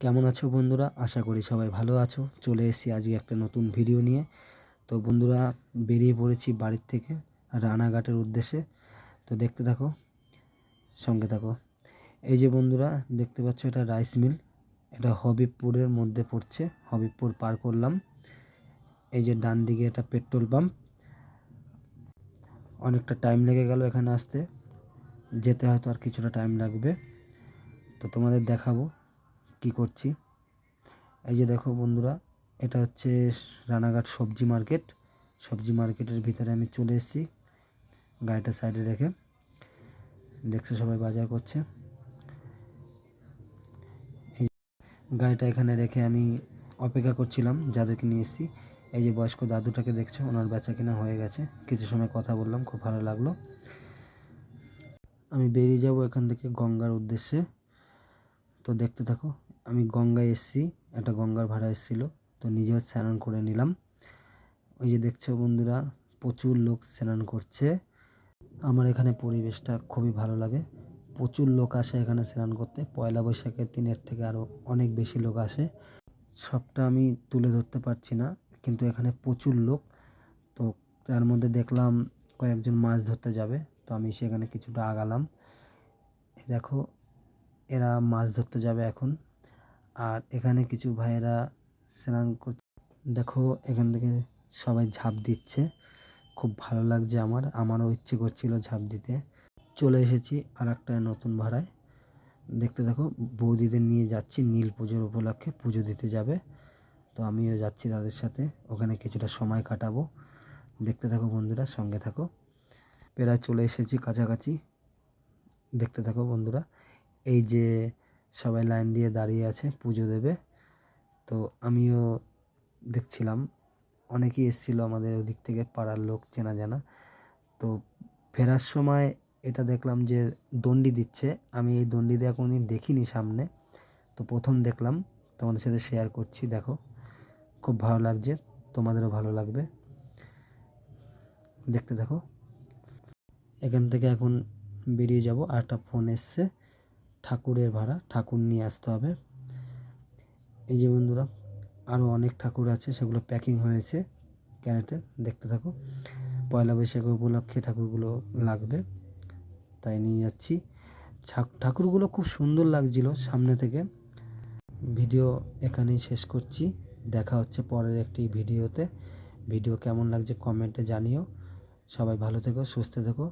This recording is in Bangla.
কেমন আছো বন্ধুরা? আশা করি সবাই ভালো আছো। চলে এসেছি আজকে একটা নতুন ভিডিও নিয়ে। তো বন্ধুরা, বেরিয়ে পড়েছি বাড়ির থেকে রানাঘাটের উদ্দেশ্যে। তো দেখতে থাকো, সঙ্গে থাকো। এই যে বন্ধুরা, দেখতে পাচ্ছ এটা রাইস মিল। এটা হবিবপুরের মধ্যে পড়ছে, হবিবপুর পার করলাম। এই যে ডান দিকে এটা পেট্রোল পাম্প। অনেকটা টাইম লেগে গেল এখানে আসতে। যেতে হয়তো আর কিছুটা টাইম লাগবে। তো তোমাদের দেখাবো। কি করছি? এই যে দেখো বন্ধুরা, এটা হচ্ছে রানাঘাট সবজি মার্কেট। সবজি মার্কেটের ভিতরে আমি চলে এসেছি গাড়িটা সাইডে রেখে। দেখছ সবাই বাজার করছে। এই গাড়িটা এখানে রেখে আমি অপেক্ষা করছিলাম যাদেরকে নিয়ে এসেছি। এই যে বয়স্ক দাদুটাকে দেখছ, ওনার বেচা কিনা হয়ে গেছে। কিছু সময় কথা বললাম, খুব ভালো লাগল। আমি বেরিয়ে যাব এখান থেকে গঙ্গার উদ্দেশ্যে। তো দেখতে থাকো আমি গঙ্গায় এসেছি, একটা গঙ্গার ভাড়া এসেছিল, তো নিজেও স্নান করে নিলাম। ওই যে দেখছ বন্ধুরা, প্রচুর লোক স্নান করছে। আমার এখানে পরিবেশটা খুবই ভালো লাগে। প্রচুর লোক আসে এখানে স্নান করতে। পয়লা বৈশাখের দিনের থেকে আরও অনেক বেশি লোক আসে। সবটা আমি তুলে ধরতে পারছি না, কিন্তু এখানে প্রচুর লোক। তো তার মধ্যে দেখলাম কয়েকজন মাছ ধরতে যাবে, তো আমি সেখানে কিছুটা আগালাম। দেখো, এরা মাছ ধরতে যাবে এখন। আর এখানে কিছু ভাইয়েরা স্নান করছে দেখো এখান থেকে সবাই ঝাঁপ দিচ্ছে। খুব ভালো লাগছে আমার, আমারও ইচ্ছে করছিল ঝাঁপ দিতে। চলে এসেছি আর একটা নতুন ভাড়ায়। দেখতে দেখো বৌদিদের নিয়ে যাচ্ছি নীল পুজোর উপলক্ষে, পুজো দিতে যাবে। তো আমিও যাচ্ছি তাদের সাথে, ওখানে কিছুটা সময় কাটাবো। দেখতে থাকো বন্ধুরা, সঙ্গে থাকো। প্রায় চলে এসেছি কাছাকাছি। দেখতে থাকো বন্ধুরা, এই যে সবাই লাইন দিয়ে দাঁড়িয়ে আছে, পুজো দেবে। তো আমিও দেখছিলাম, অনেকেই এসেছিল আমাদের ওদিক থেকে, পাড়ার লোক, চেনা জানা। তো ফেরার সময় এটা দেখলাম যে দণ্ডি দিচ্ছে। আমি এই দণ্ডিতে এখনই দেখিনি সামনে। তো প্রথম দেখলাম, তোমাদের সাথে শেয়ার করছি, দেখো। খুব ভালো লাগছে, তোমাদেরও ভালো লাগবে। দেখতে থাকো। এখান থেকে এখন বেরিয়ে যাব আর একটা ফোন এসছে। ঠাকুরের ভাড়া, ঠাকুর নিয়ে আসতে হবে। এই যে বন্ধুরা আরও অনেক ঠাকুর আছে, সেগুলো প্যাকিং হয়েছে ক্যারেটে, দেখতে থাকো। পয়লা বৈশাখ উপলক্ষে ঠাকুরগুলো লাগবে, তাই নিয়ে যাচ্ছি। ঠাকুরগুলো খুব সুন্দর লাগছিল সামনে থেকে। ভিডিও এখানেই শেষ করছি। দেখা হচ্ছে পরের একটি ভিডিওতে। ভিডিও কেমন লাগছে কমেন্টে জানিও। সবাই ভালো থেকো, সুস্থ থেকো।